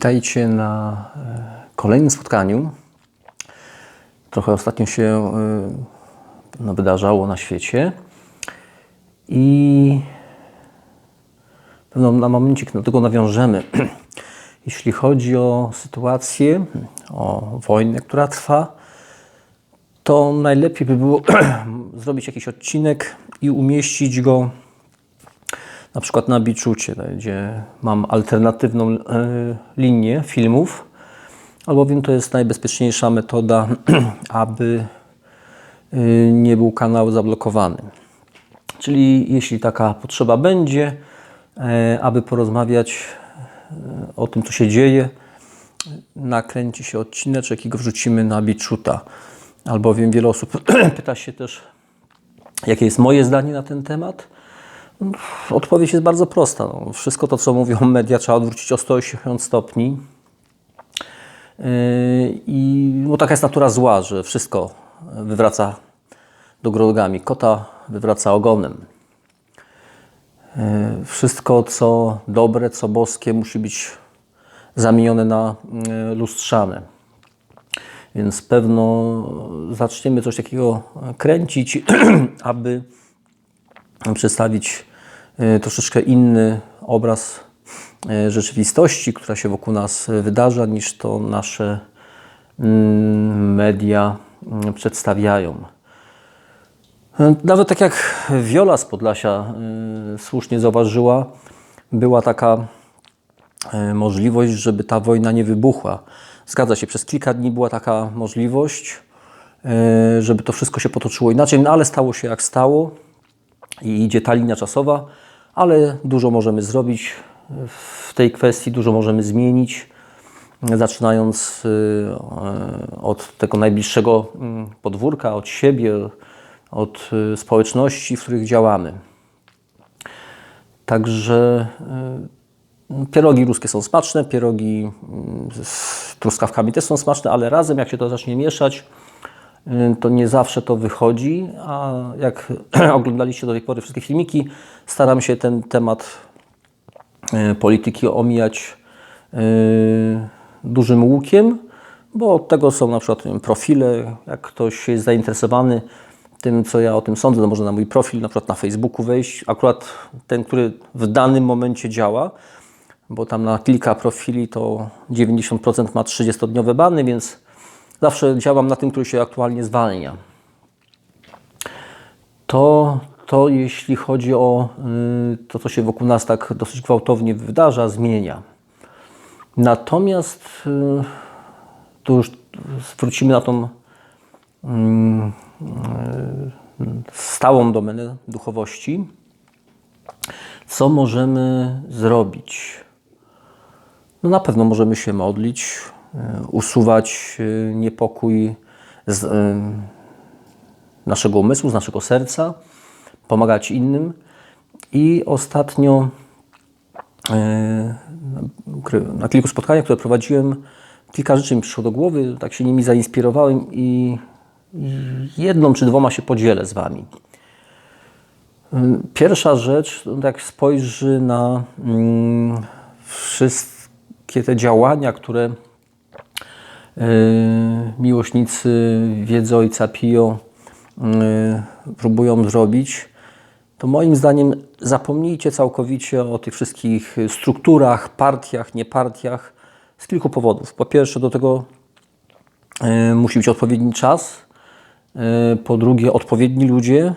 Witajcie na e, kolejnym spotkaniu. Trochę ostatnio się e, no, wydarzało na świecie i pewno na momencik do tego nawiążemy. Jeśli chodzi o sytuację, o wojnę, która trwa, to najlepiej by było zrobić jakiś odcinek i umieścić go na przykład na Biczucie, gdzie mam alternatywną e, linię filmów, albowiem to jest najbezpieczniejsza metoda, aby e, nie był kanał zablokowany. Czyli jeśli taka potrzeba będzie, e, aby porozmawiać e, o tym, co się dzieje, nakręci się odcineczek i go wrzucimy na Biczuta. Albowiem wiele osób pyta się też, jakie jest moje zdanie na ten temat. Odpowiedź jest bardzo prosta. No, wszystko to, co mówią media, trzeba odwrócić o 180 stopni. Yy, I no, taka jest natura zła, że wszystko wywraca do grogami. Kota wywraca ogonem. Yy, Wszystko, co dobre, co boskie, musi być zamienione na yy, lustrzane. Więc pewno zaczniemy coś takiego kręcić, aby przedstawić troszeczkę inny obraz e, rzeczywistości, która się wokół nas wydarza, niż to nasze mm, media mm, przedstawiają. E, Nawet tak jak Wiola z Podlasia słusznie zauważyła, była taka możliwość, żeby ta wojna nie wybuchła. Zgadza się, przez kilka dni była taka możliwość, żeby to wszystko się potoczyło inaczej, no ale stało się jak stało i idzie ta linia czasowa, ale dużo możemy zrobić w tej kwestii, dużo możemy zmienić, zaczynając y, od tego najbliższego mm, podwórka, od siebie, od y, społeczności, w których działamy. Także y, pierogi ruskie są smaczne, pierogi mm, z truskawkami też są smaczne, ale razem jak się to zacznie mieszać, to nie zawsze to wychodzi, a jak oglądaliście do tej pory wszystkie filmiki, staram się ten temat y, polityki omijać y, dużym łukiem, bo od tego są na przykład profile, jak ktoś jest zainteresowany tym, co ja o tym sądzę, to może na mój profil, na przykład na Facebooku wejść, akurat ten, który w danym momencie działa, bo tam na kilka profili to 90% ma 30-dniowe bany, więc zawsze działam na tym, który się aktualnie zwalnia. To, to jeśli chodzi o y, to, co się wokół nas tak dosyć gwałtownie wydarza, zmienia. Natomiast y, tu już zwrócimy na tą mm, y, stałą domenę duchowości. Co możemy zrobić? No na pewno możemy się modlić, usuwać y, niepokój z y, naszego umysłu, z naszego serca, pomagać innym. I ostatnio e, na kilku spotkaniach, które prowadziłem, kilka rzeczy mi przyszło do głowy, tak się nimi zainspirowałem i jedną czy dwoma się podzielę z Wami. Pierwsza rzecz, jak spojrzy na mm, wszystkie te działania, które miłośnicy wiedzy Ojca Pio y, próbują zrobić, to moim zdaniem zapomnijcie całkowicie o tych wszystkich strukturach, partiach, niepartiach z kilku powodów. Po pierwsze, do tego y, musi być odpowiedni czas. Po drugie, odpowiedni ludzie,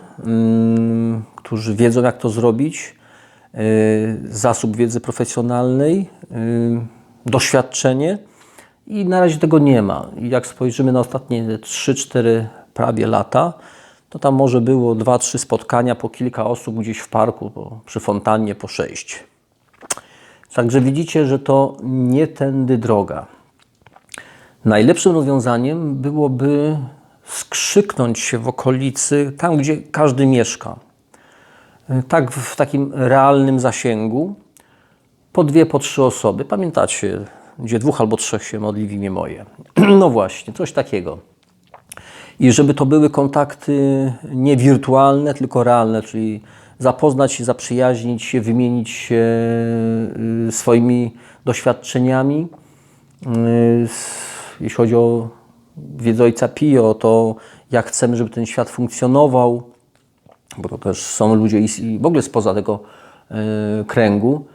którzy wiedzą, jak to zrobić, zasób wiedzy profesjonalnej, doświadczenie i na razie tego nie ma. Jak spojrzymy na ostatnie 3-4 prawie lata, to tam może było 2-3 spotkania po kilka osób gdzieś w parku, przy fontannie po 6. Także widzicie, że to nie tędy droga. Najlepszym rozwiązaniem byłoby skrzyknąć się w okolicy, tam gdzie każdy mieszka. Tak w takim realnym zasięgu, po dwie, po trzy osoby. Pamiętacie, gdzie dwóch albo trzech się modli w imię moje. No właśnie, coś takiego. I żeby to były kontakty nie wirtualne, tylko realne, czyli zapoznać się, zaprzyjaźnić się, wymienić się y, swoimi doświadczeniami. Y, Jeśli chodzi o wiedzę Ojca Pio, to jak chcemy, żeby ten świat funkcjonował, bo to też są ludzie i w ogóle spoza tego y, kręgu,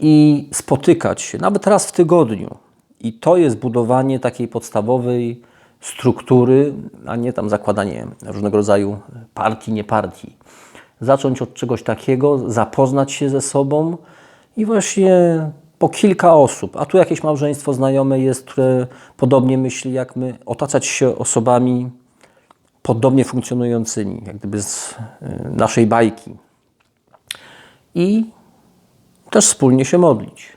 i spotykać się, nawet raz w tygodniu. I to jest budowanie takiej podstawowej struktury, a nie tam zakładanie różnego rodzaju partii, nie partii. Zacząć od czegoś takiego, zapoznać się ze sobą i właśnie po kilka osób, a tu jakieś małżeństwo znajome jest, które podobnie myśli jak my, otaczać się osobami podobnie funkcjonującymi, jak gdyby z y, naszej bajki. I też wspólnie się modlić.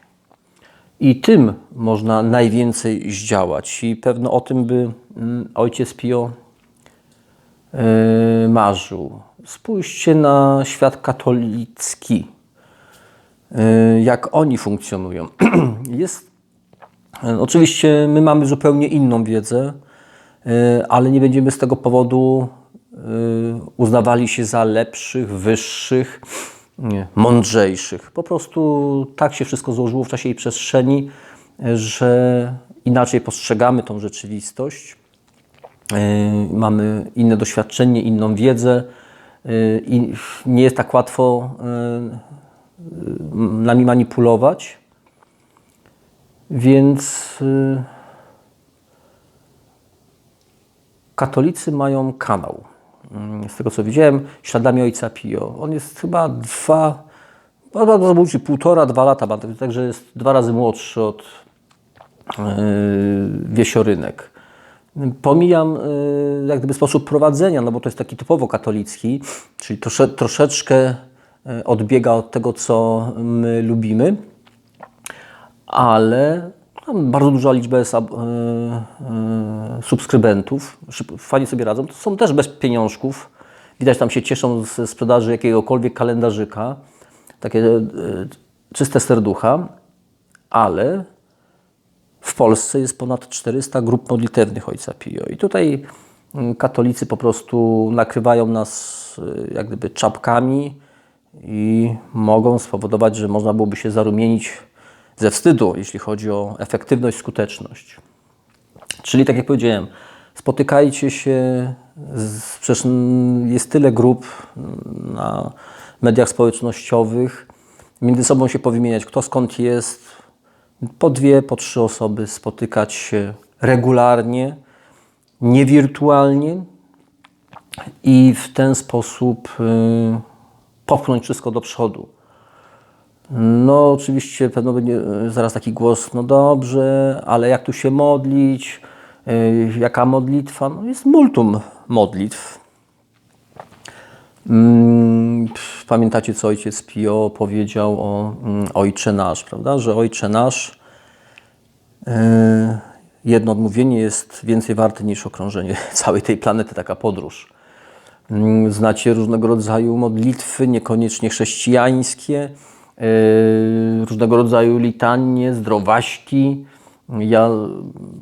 I tym można najwięcej zdziałać. I pewno o tym by mm, ojciec Pio yy, marzył. Spójrzcie na świat katolicki, yy, jak oni funkcjonują. Jest, oczywiście my mamy zupełnie inną wiedzę, yy, ale nie będziemy z tego powodu uznawali się za lepszych, wyższych, nie, mądrzejszych. Po prostu tak się wszystko złożyło w czasie i przestrzeni, że inaczej postrzegamy tą rzeczywistość. Yy, mamy inne doświadczenie, inną wiedzę yy, i nie jest tak łatwo nami manipulować. Więc katolicy mają kanał. Mm, Z tego co widziałem, śladami ojca Pio. On jest chyba dwa, bardzo zabójczy, półtora, dwa lata, także jest dwa razy młodszy od yy, Wiesiorynek. Pomijam yy, jak gdyby sposób prowadzenia, no bo to jest taki typowo katolicki, czyli trosze, troszeczkę yy, odbiega od tego, co my lubimy, ale tam bardzo duża liczba jest yy, yy, subskrybentów, fajnie sobie radzą. To są też bez pieniążków. Widać, tam się cieszą ze sprzedaży jakiegokolwiek kalendarzyka. Takie yy, czyste serducha, ale w Polsce jest ponad 400 grup modlitewnych Ojca Pio. I tutaj katolicy po prostu nakrywają nas y, jak gdyby czapkami i mogą spowodować, że można byłoby się zarumienić ze wstydu, jeśli chodzi o efektywność, skuteczność. Czyli tak jak powiedziałem, spotykajcie się, z, przecież jest tyle grup na mediach społecznościowych, między sobą się powymieniać, kto skąd jest, po dwie, po trzy osoby spotykać się regularnie, niewirtualnie i w ten sposób y, popchnąć wszystko do przodu. No, oczywiście pewno będzie y, zaraz taki głos, no dobrze, ale jak tu się modlić, y, jaka modlitwa? No jest multum modlitw. Mm, Pamiętacie, co ojciec Pio powiedział o mm, Ojcze Nasz, prawda? Że Ojcze Nasz, e, jedno odmówienie jest więcej warte niż okrążenie całej tej planety, taka podróż. Mm, Znacie różnego rodzaju modlitwy, niekoniecznie chrześcijańskie, e, różnego rodzaju litanie, zdrowaśki. Ja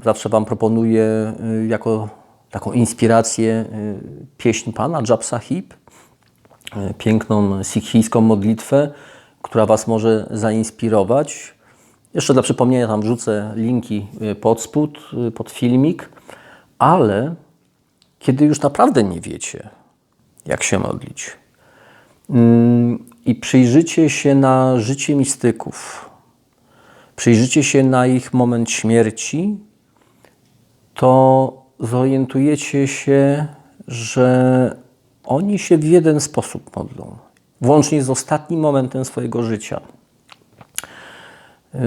zawsze Wam proponuję e, jako taką inspirację e, pieśń Pana, Jap Sahib, e, piękną sikhijską modlitwę, która Was może zainspirować. Jeszcze dla przypomnienia tam wrzucę linki pod spód, pod filmik, ale kiedy już naprawdę nie wiecie, jak się modlić mm, i przyjrzycie się na życie mistyków, przyjrzycie się na ich moment śmierci, to zorientujecie się, że oni się w jeden sposób modlą, włącznie z ostatnim momentem swojego życia. Yy,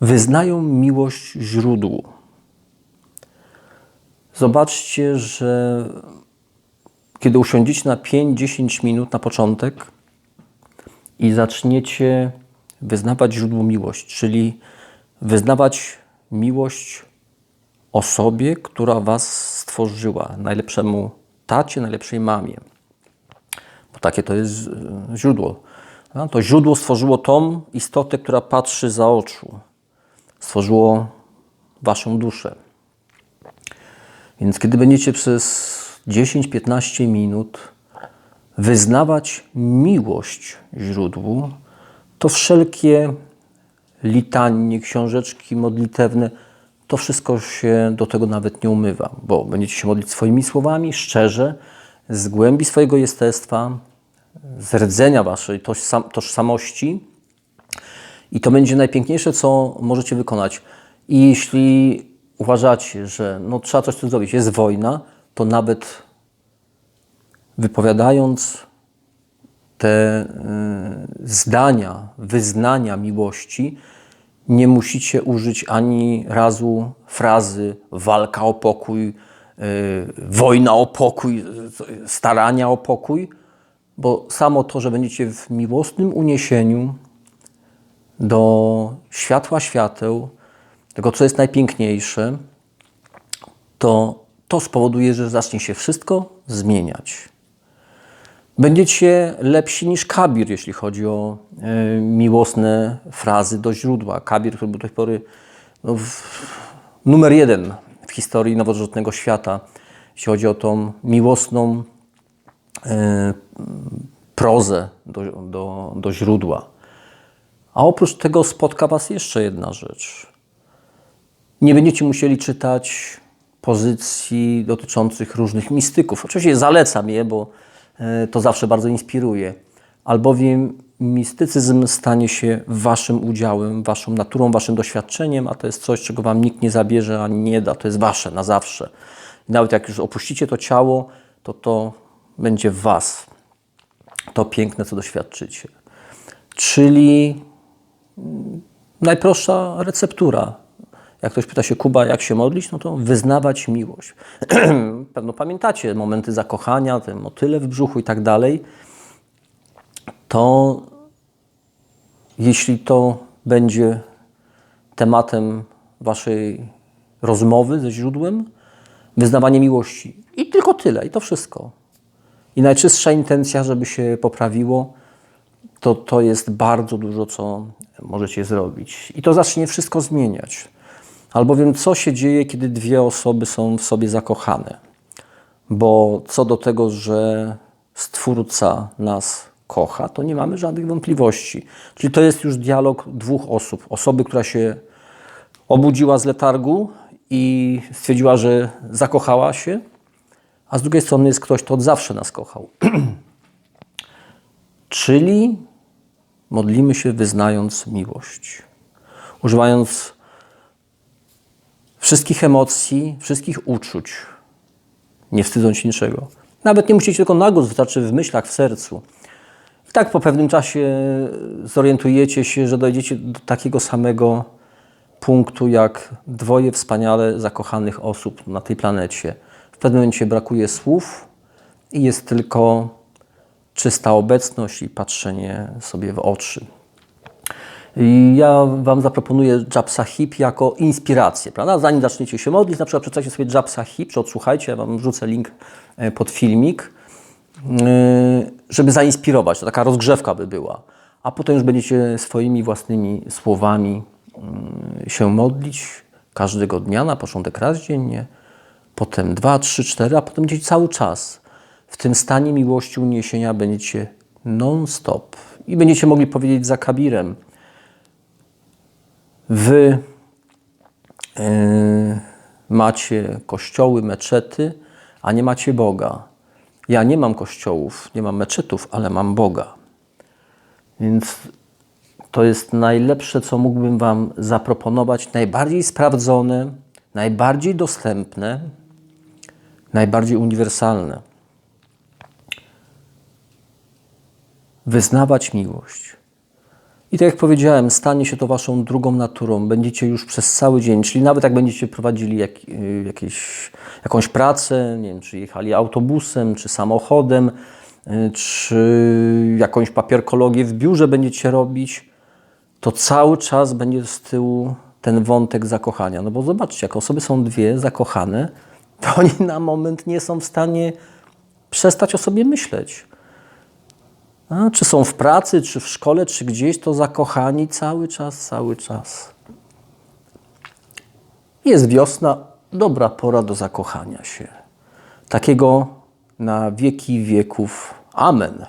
Wyznają miłość źródłu. Zobaczcie, że kiedy usiądziecie na 5-10 minut na początek i zaczniecie wyznawać źródło miłość, czyli wyznawać miłość osobie, która Was stworzyła, najlepszemu tacie, najlepszej mamie. Bo takie to jest e, źródło. A, To źródło stworzyło tą istotę, która patrzy za oczu. Stworzyło Waszą duszę. Więc kiedy będziecie przez 10-15 minut wyznawać miłość źródłu, to wszelkie litanie, książeczki modlitewne, to wszystko się do tego nawet nie umywa, bo będziecie się modlić swoimi słowami, szczerze, z głębi swojego jestestwa, z rdzenia waszej tożsam- tożsamości i to będzie najpiękniejsze, co możecie wykonać. I jeśli uważacie, że no, trzeba coś tym zrobić, jest wojna, to nawet wypowiadając te y, zdania, wyznania miłości, nie musicie użyć ani razu frazy walka o pokój, y, wojna o pokój, starania o pokój, bo samo to, że będziecie w miłosnym uniesieniu do światła świateł, tego co jest najpiękniejsze, to to spowoduje, że zacznie się wszystko zmieniać. Będziecie lepsi niż Kabir, jeśli chodzi o e, miłosne frazy do źródła. Kabir, który był do tej pory no, w, numer jeden w historii nowożytnego świata, jeśli chodzi o tą miłosną e, prozę do, do, do źródła. A oprócz tego spotka Was jeszcze jedna rzecz. Nie będziecie musieli czytać pozycji dotyczących różnych mistyków. Oczywiście zalecam je, bo e, to zawsze bardzo inspiruje. Albowiem mistycyzm stanie się Waszym udziałem, Waszą naturą, Waszym doświadczeniem, a to jest coś, czego Wam nikt nie zabierze ani nie da. To jest Wasze na zawsze. Nawet jak już opuścicie to ciało, to to będzie w Was. To piękne, co doświadczycie. Czyli najprostsza receptura. Jak ktoś pyta się, Kuba, jak się modlić, no to wyznawać miłość. Pewno pamiętacie momenty zakochania, te motyle w brzuchu i tak dalej. To jeśli to będzie tematem waszej rozmowy ze źródłem, wyznawanie miłości. I tylko tyle, i to wszystko. I najczystsza intencja, żeby się poprawiło, to, to jest bardzo dużo, co możecie zrobić. I to zacznie wszystko zmieniać. Albowiem co się dzieje, kiedy dwie osoby są w sobie zakochane? Bo co do tego, że Stwórca nas kocha, to nie mamy żadnych wątpliwości. Czyli to jest już dialog dwóch osób. Osoby, która się obudziła z letargu i stwierdziła, że zakochała się, a z drugiej strony jest ktoś, kto od zawsze nas kochał. Czyli modlimy się wyznając miłość, używając wszystkich emocji, wszystkich uczuć, nie wstydząc niczego. Nawet nie musicie tylko na głos, wystarczy w myślach, w sercu. I tak po pewnym czasie zorientujecie się, że dojdziecie do takiego samego punktu, jak dwoje wspaniale zakochanych osób na tej planecie. W pewnym momencie brakuje słów i jest tylko czysta obecność i patrzenie sobie w oczy. Ja Wam zaproponuję Jab Sahib jako inspirację, prawda? Zanim zaczniecie się modlić, na przykład przeczytajcie sobie Jab Sahib, czy odsłuchajcie, ja Wam rzucę link e, pod filmik, e, żeby zainspirować, to taka rozgrzewka by była. A potem już będziecie swoimi własnymi słowami mm, się modlić każdego dnia, na początek raz dziennie, potem dwa, trzy, cztery, a potem będziecie cały czas w tym stanie miłości uniesienia będziecie non-stop. I będziecie mogli powiedzieć za Kabirem, Wy yy, macie kościoły, meczety, a nie macie Boga. Ja nie mam kościołów, nie mam meczetów, ale mam Boga. Więc to jest najlepsze, co mógłbym Wam zaproponować, najbardziej sprawdzone, najbardziej dostępne, najbardziej uniwersalne. Wyznawać miłość. I tak jak powiedziałem, stanie się to waszą drugą naturą. Będziecie już przez cały dzień, czyli nawet jak będziecie prowadzili jak, y, jakieś, jakąś pracę, nie wiem, czy jechali autobusem, czy samochodem, y, czy jakąś papierkologię w biurze będziecie robić, to cały czas będzie z tyłu ten wątek zakochania. No bo zobaczcie, jak osoby są dwie zakochane, to oni na moment nie są w stanie przestać o sobie myśleć. A, czy są w pracy, czy w szkole, czy gdzieś, to zakochani cały czas, cały czas. Jest wiosna, dobra pora do zakochania się. takiego na wieki wieków. Amen.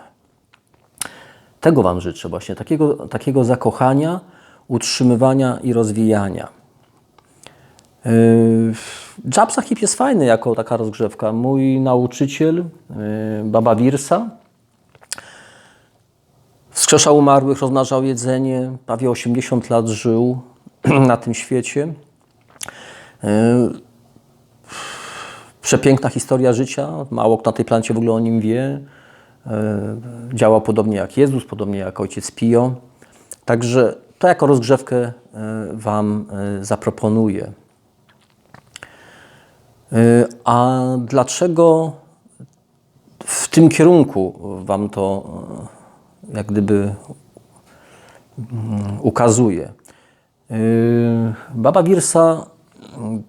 Tego Wam życzę właśnie, takiego, takiego zakochania, utrzymywania i rozwijania. Yy, Jabsa Hip jest fajny jako taka rozgrzewka. Mój nauczyciel, yy, Baba Wirsa, wskrzeszał umarłych, rozmnażał jedzenie, prawie 80 lat żył na tym świecie. Yy, Przepiękna historia życia, mało kto na tej planecie w ogóle o nim wie. Yy, Działał podobnie jak Jezus, podobnie jak ojciec Pio. Także to jako rozgrzewkę yy, Wam zaproponuję. A dlaczego w tym kierunku Wam to jak gdyby mm, ukazuje? Yy, Baba Wirsa mm,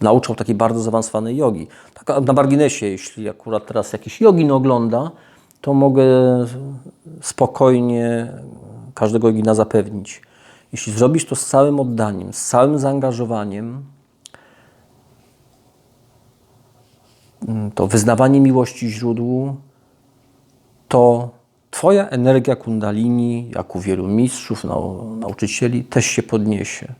nauczał takiej bardzo zaawansowanej jogi. Taka na marginesie, jeśli akurat teraz jakiś jogin ogląda, to mogę spokojnie każdego jogina zapewnić. Jeśli zrobisz to z całym oddaniem, z całym zaangażowaniem, to wyznawanie miłości źródłu, to Twoja energia kundalini, jak u wielu mistrzów, nau, nauczycieli, też się podniesie.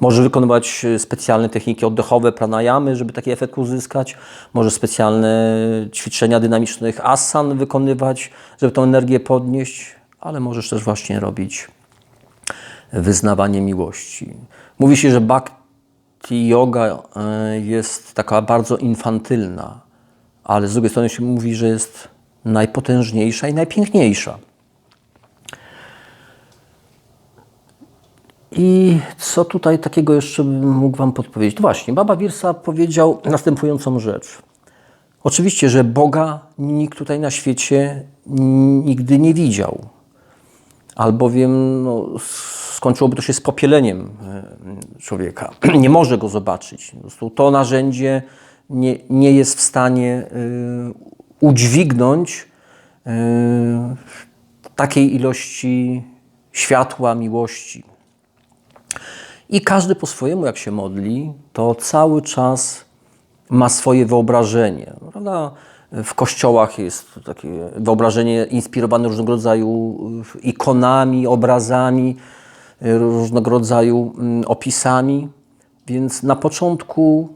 Może wykonywać specjalne techniki oddechowe, pranayamy, żeby taki efekt uzyskać. Może specjalne ćwiczenia dynamicznych asan wykonywać, żeby tą energię podnieść, ale możesz też właśnie robić wyznawanie miłości. Mówi się, że bhakti yoga e, jest taka bardzo infantylna, ale z drugiej strony się mówi, że jest najpotężniejsza i najpiękniejsza. I co tutaj takiego jeszcze bym mógł Wam podpowiedzieć? Właśnie, Baba Wirsa powiedział następującą rzecz. Oczywiście, że Boga nikt tutaj na świecie nigdy nie widział. Albowiem no, skończyłoby to się z popieleniem e, człowieka. Nie może go zobaczyć. To narzędzie nie, nie jest w stanie y, udźwignąć y, takiej ilości światła, miłości. I każdy po swojemu, jak się modli, to cały czas ma swoje wyobrażenie. Prawda? W kościołach jest takie wyobrażenie inspirowane różnego rodzaju ikonami, obrazami, różnego rodzaju mm, opisami. Więc na początku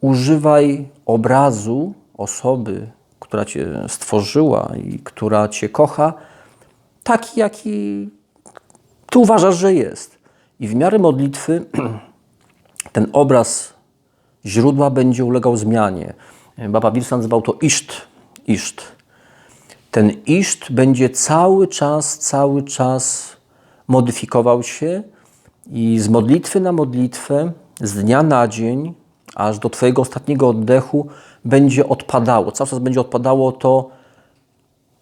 używaj obrazu osoby, która Cię stworzyła i która Cię kocha, taki, jaki Ty uważasz, że jest. I w miarę modlitwy ten obraz źródła będzie ulegał zmianie. Baba Wirsa nazywał to iszt. iszt. Ten iszt będzie cały czas, cały czas modyfikował się i z modlitwy na modlitwę, z dnia na dzień, aż do Twojego ostatniego oddechu będzie odpadało. Cały czas będzie odpadało to,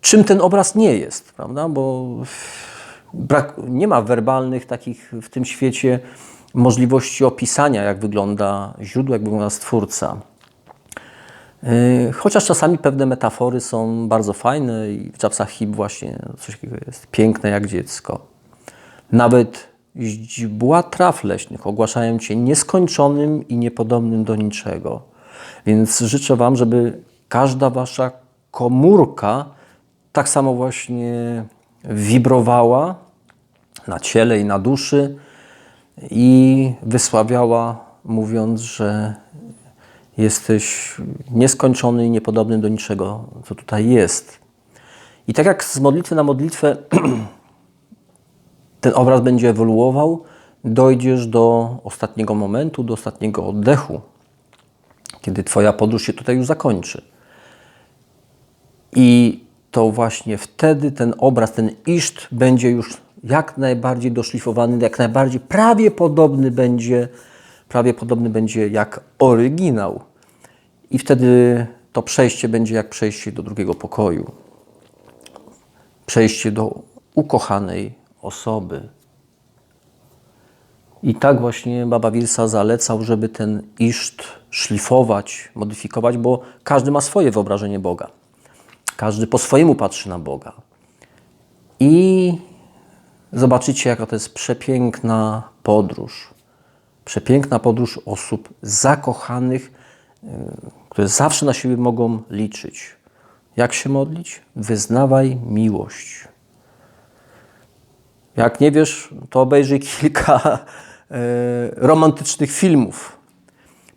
czym ten obraz nie jest, prawda? Bo brak, nie ma werbalnych takich w tym świecie możliwości opisania, jak wygląda źródło, jak wygląda stwórca. Yy, Chociaż czasami pewne metafory są bardzo fajne i w Japsach Hip właśnie coś takiego jest piękne jak dziecko. Nawet źdźbła traw leśnych ogłaszają Cię nieskończonym i niepodobnym do niczego. Więc życzę Wam, żeby każda Wasza komórka tak samo właśnie wibrowała na ciele i na duszy i wysławiała, mówiąc, że jesteś nieskończony i niepodobny do niczego, co tutaj jest. I tak jak z modlitwy na modlitwę ten obraz będzie ewoluował, dojdziesz do ostatniego momentu, do ostatniego oddechu, kiedy Twoja podróż się tutaj już zakończy. I to właśnie wtedy ten obraz, ten iszt będzie już jak najbardziej doszlifowany, jak najbardziej prawie podobny będzie, prawie podobny będzie jak oryginał. I wtedy to przejście będzie jak przejście do drugiego pokoju. Przejście do ukochanej osoby. I tak właśnie Baba Wirsa zalecał, żeby ten iszt szlifować, modyfikować, bo każdy ma swoje wyobrażenie Boga. Każdy po swojemu patrzy na Boga. I zobaczycie, jaka to jest przepiękna podróż. Przepiękna podróż osób zakochanych, yy, które zawsze na siebie mogą liczyć. Jak się modlić? Wyznawaj miłość. Jak nie wiesz, to obejrzyj kilka e, romantycznych filmów.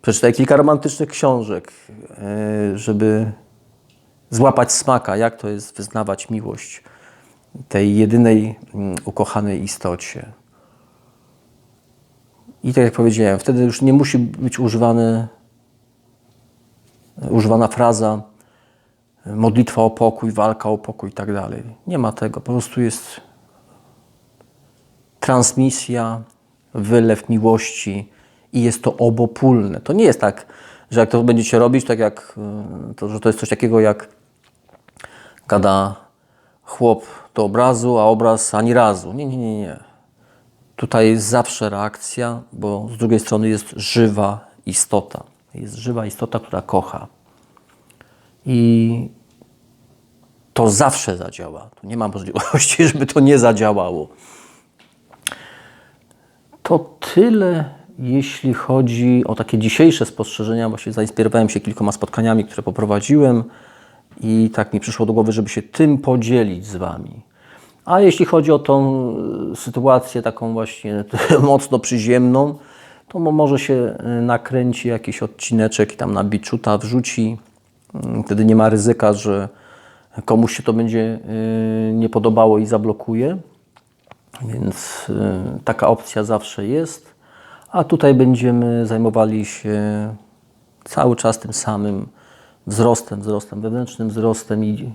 Przeczytaj kilka romantycznych książek, e, żeby złapać smaka, jak to jest wyznawać miłość tej jedynej mm, ukochanej istocie. I tak jak powiedziałem, wtedy już nie musi być używany, używana fraza modlitwa o pokój, walka o pokój i tak dalej. Nie ma tego. Po prostu jest transmisja, wylew miłości i jest to obopólne. To nie jest tak, że jak to będziecie robić, tak jak y, to, że to jest coś takiego jak gada chłop do obrazu, a obraz ani razu. Nie, nie, nie, nie. Tutaj jest zawsze reakcja, bo z drugiej strony jest żywa istota. Jest żywa istota, która kocha. I to zawsze zadziała. Tu nie ma możliwości, żeby to nie zadziałało. To tyle, jeśli chodzi o takie dzisiejsze spostrzeżenia. Właśnie zainspirowałem się kilkoma spotkaniami, które poprowadziłem i tak mi przyszło do głowy, żeby się tym podzielić z Wami. A jeśli chodzi o tą y, sytuację taką właśnie mocno przyziemną, to mo- może się y, nakręci jakiś odcineczek i tam na biczuta wrzuci. Mm, Wtedy nie ma ryzyka, że komuś się to będzie y, nie podobało i zablokuje. Więc y, taka opcja zawsze jest. A tutaj będziemy zajmowali się cały czas tym samym wzrostem, wzrostem wewnętrznym, wzrostem i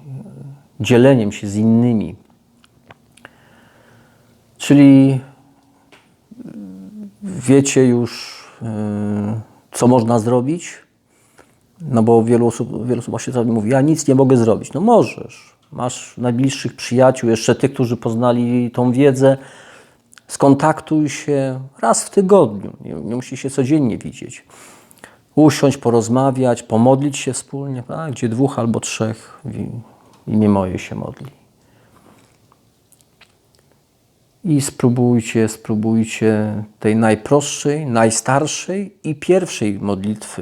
y, dzieleniem się z innymi. Czyli y, wiecie już, co można zrobić, no bo wielu osób, wielu osób właśnie mówi, ja nic nie mogę zrobić. No możesz. Masz najbliższych przyjaciół, jeszcze tych, którzy poznali tą wiedzę. Skontaktuj się raz w tygodniu. Nie, nie musi się codziennie widzieć. Usiąść, porozmawiać, pomodlić się wspólnie, a, gdzie dwóch albo trzech w imię moje się modli. I spróbujcie, spróbujcie tej najprostszej, najstarszej i pierwszej modlitwy